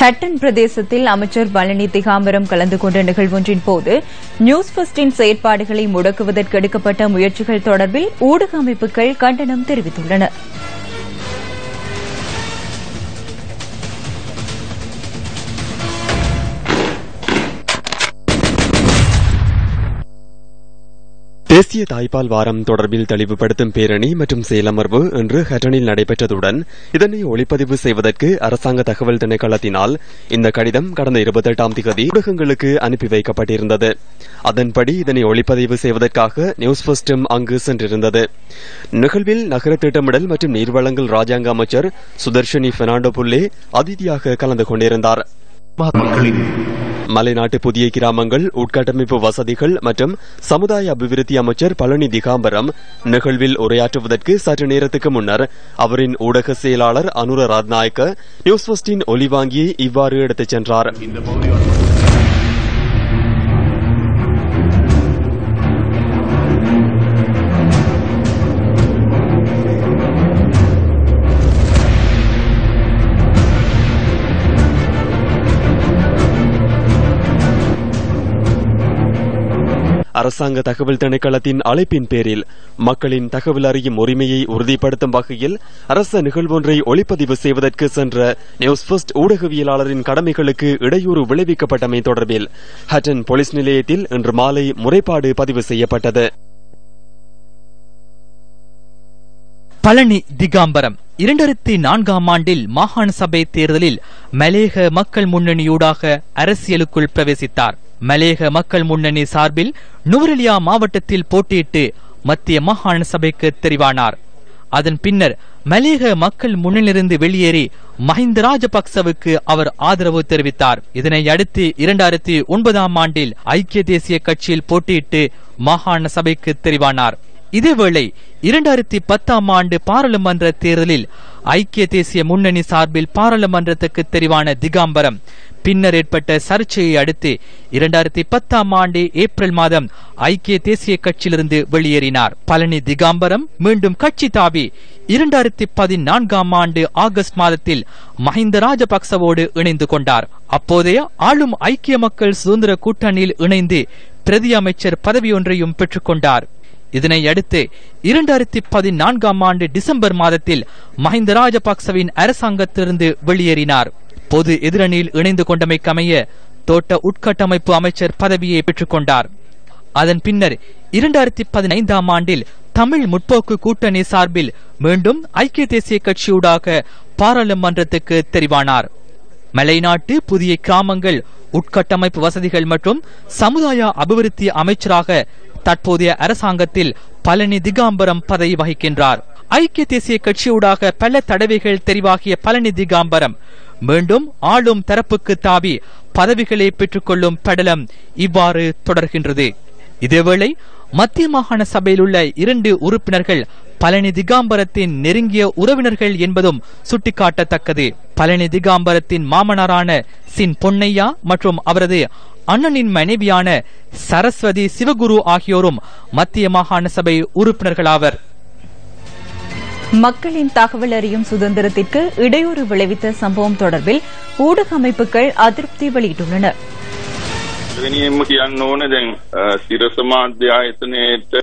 ஹட்டன் பிரதேசத்தில் அமைச்சர் பழனி திகாம்பரம் கலந்து கொண்ட நிகழ்வொன்றின் போது நியூஸ் பஸ்டின் செயற்பாடுகளை முடக்குவதற்கு எடுக்கப்பட்ட முயற்சிகள் தொடர்பில் ஊடக அமைப்புகள் கண்டனம் தெரிவித்துள்ளன. தேசிய தாய்ப்பால் வாரம் தொடர்பில் தெளிவுபடுத்தும் பேரணி மற்றும் செயலமர்வு இன்று ஹட்டனில் நடைபெற்றதுடன் இதனை ஒளிப்பதிவு செய்வதற்கு அரசாங்க தகவல் திணைக்களத்தினால் இந்த கடிதம் கடந்த இருபத்தெட்டாம் தேதி ஊடகங்களுக்கு அனுப்பி வைக்கப்பட்டிருந்தது. அதன்படி இதனை ஒளிப்பதிவு செய்வதற்காக நியூஸ் ஃபர்ஸ்டும் அங்கு சென்றிருந்தது. நிகழ்வில் நகர திட்டமிடல் மற்றும் நீர்வளங்கள் ராஜாங்க அமைச்சர் சுதர்ஷினி பெர்னாண்டோ புல்லே அதிதியாக கலந்து கொண்டிருந்தார். மலைநாட்டு புதிய கிராமங்கள் உட்கட்டமைப்பு வசதிகள் மற்றும் சமுதாய அபிவிருத்தி அமைச்சர் பழனி திகாம்பரம் நிகழ்வில் உரையாற்றுவதற்கு சற்று நேரத்துக்கு முன்னர் அவரின் ஊடக செயலாளர் அனுர ராத்நாயக்க நியூஸ் ஃபர்ஸ்டின் ஒலிவாங்கியை இவ்வாறு எடுத்துச் சென்றார். அரசாங்க தகவல் திணைக்களத்தின் அழைப்பின் பேரில் மக்களின் தகவல் அறியும் உரிமையை உறுதிப்படுத்தும் வகையில் அரச நிகழ்வொன்றை ஒளிப்பதிவு செய்வதற்கு சென்ற நியூஸ் ஃபர்ஸ்ட் ஊடகவியலாளரின் கடமைகளுக்கு இடையூறு விளைவிக்கப்பட்டமை தொடர்பில் ஹட்டன் போலீஸ் நிலையத்தில் இன்று மாலை முறைப்பாடு பதிவு செய்யப்பட்டது. பழனி திகாம்பரம். இரண்டாயிரத்தி நான்காம் ஆண்டில் மாகாண சபை தேர்தலில் மலேக மக்கள் முன்னணியூடாக அரசியலுக்குள் பிரவேசித்தார். மலேக மக்கள் முன்னணி சார்பில் நுவரெலியா மாவட்டத்தில் போட்டியிட்டு மத்திய மாகாண சபைக்கு தெரிவானார். அதன் பின்னர் மலேக மக்கள் முன்னிலிருந்து வெளியேறி மஹிந்த ராஜபக்சவுக்கு அவர் ஆதரவு தெரிவித்தார். இதனை அடுத்து இரண்டாயிரத்தி ஒன்பதாம் ஆண்டில் ஐக்கிய தேசிய கட்சியில் போட்டியிட்டு மாகாண சபைக்கு தெரிவானார். இதேவேளை இரண்டாயிரத்தி பத்தாம் ஆண்டு பாராளுமன்ற தேர்தலில் ஐக்கிய தேசிய முன்னணி சார்பில் பாராளுமன்றத்துக்கு தெரிவான திகாம்பரம் பின்னர் ஏற்பட்ட சர்ச்சையை அடுத்து இரண்டாயிரத்தி பத்தாம் ஆண்டு ஏப்ரல் மாதம் ஐக்கிய தேசிய கட்சியிலிருந்து வெளியேறினார். பழனி திகாம்பரம் மீண்டும் கட்சி தாவி இரண்டாயிரத்தி பதினான்காம் ஆண்டு ஆகஸ்ட் மாதத்தில் மஹிந்த ராஜபக்சவோடு இணைந்து கொண்டார். அப்போதைய ஆளும் ஐக்கிய மக்கள் சுதந்திர கூட்டணியில் இணைந்து பிரதி அமைச்சர் பதவியொன்றையும் பெற்றுக்கொண்டார் இதனை அடுத்து இரண்டாயிரத்தி பதினான்காம் ஆண்டு டிசம்பர் மாதத்தில் மஹிந்த ராஜபக்சவின் அரசாங்கத்திலிருந்து வெளியேறினார். பொது எதிரணியில் இணைந்து கொண்டமைக்கமைய தோட்ட உட்கட்டமைப்பு அமைச்சர் பதவியை பெற்றுக்கொண்டார் அதன் பின்னர் இரண்டாயிரத்தி பதினைந்தாம் ஆண்டில் தமிழ் முற்போக்கு கூட்டணி சார்பில் மீண்டும் ஐக்கிய தேசிய கட்சியூடாக பாராளுமன்றத்துக்கு தெரிவானார். மலைநாட்டு புதிய கிராமங்கள் உட்கட்டமைப்பு வசதிகள் மற்றும் சமுதாய அபிவிருத்தி அமைச்சராக தற்போதைய அரசாங்கத்தில் பழனி திகாம்பரம் பதவி வகிக்கின்றார். ஐக்கிய தேசிய கட்சியூடாக பல தடவைகள் தெரிவாகிய பழனி திகாம்பரம் மீண்டும் ஆளும் தரப்புக்கு தாவி பதவிகளை பெற்றுக்கொள்ளும் படலம் இவ்வாறு தொடர்கின்றது. இதேவேளை மத்திய மாகாண சபையில் உள்ள இரண்டு உறுப்பினர்கள் பழனி திகாம்பரத்தின் நெருங்கிய உறவினர்கள் என்பதும் சுட்டிக்காட்டத்தக்கது. பழனி திகாம்பரத்தின் மாமனாரான சின் பொன்னையா மற்றும் அவரது அண்ணனின் மனைவியான சரஸ்வதி சிவகுரு ஆகியோரும் மத்திய மாகாண சபை உறுப்பினர்களாவர். மக்களின் தகவல் அறியும் சுதந்திரத்திற்கு இடையூறு விளைவித்த சம்பவம் தொடர்பில் ஊடக அமைப்புகள் அதிருப்தி வெளியிட்டுள்ளன. වෙනියෙන්ම කියන්න ඕන දැන් අ, සිරස මාධ්‍ය ආයතනයට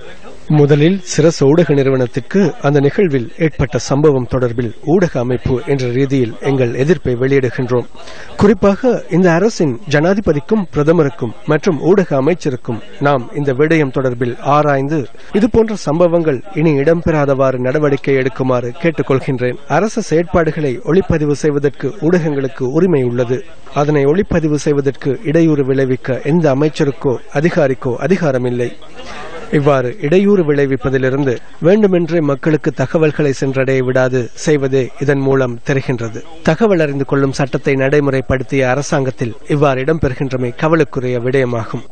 முதலில் சிரச ஊடக நிறுவனத்திற்கு அந்த நிகழ்வில் ஏற்பட்ட சம்பவம் தொடர்பில் ஊடக அமைப்பு என்ற ரீதியில் எங்கள் எதிர்ப்பை வெளியிடுகின்றோம் குறிப்பாக இந்த அரசின் ஜனாதிபதிக்கும் பிரதமருக்கும் மற்றும் ஊடக அமைச்சருக்கும் நாம் இந்த விடயம் தொடர்பில் ஆராய்ந்து இதுபோன்ற சம்பவங்கள் இனி இடம்பெறாதவாறு நடவடிக்கை எடுக்குமாறு கேட்டுக்கொள்கின்றேன் அரசு செயற்பாடுகளை ஒளிப்பதிவு செய்வதற்கு ஊடகங்களுக்கு உரிமை உள்ளது அதனை ஒளிப்பதிவு செய்வதற்கு இடையூறு விளைவிக்க எந்த அமைச்சருக்கோ அதிகாரிக்கோ அதிகாரமில்லை. இவ்வாறு இடையூறு விளைவிப்பதிலிருந்து வேண்டுமென்றே மக்களுக்கு தகவல்களை சென்றடைய விடாது செய்வதே இதன் மூலம் தெரிகின்றது. தகவல் அறிந்து கொள்ளும் சட்டத்தை நடைமுறைப்படுத்திய அரசாங்கத்தில் இவ்வாறு இடம்பெறுகின்றமை கவலைக்குரிய விடயமாகும்.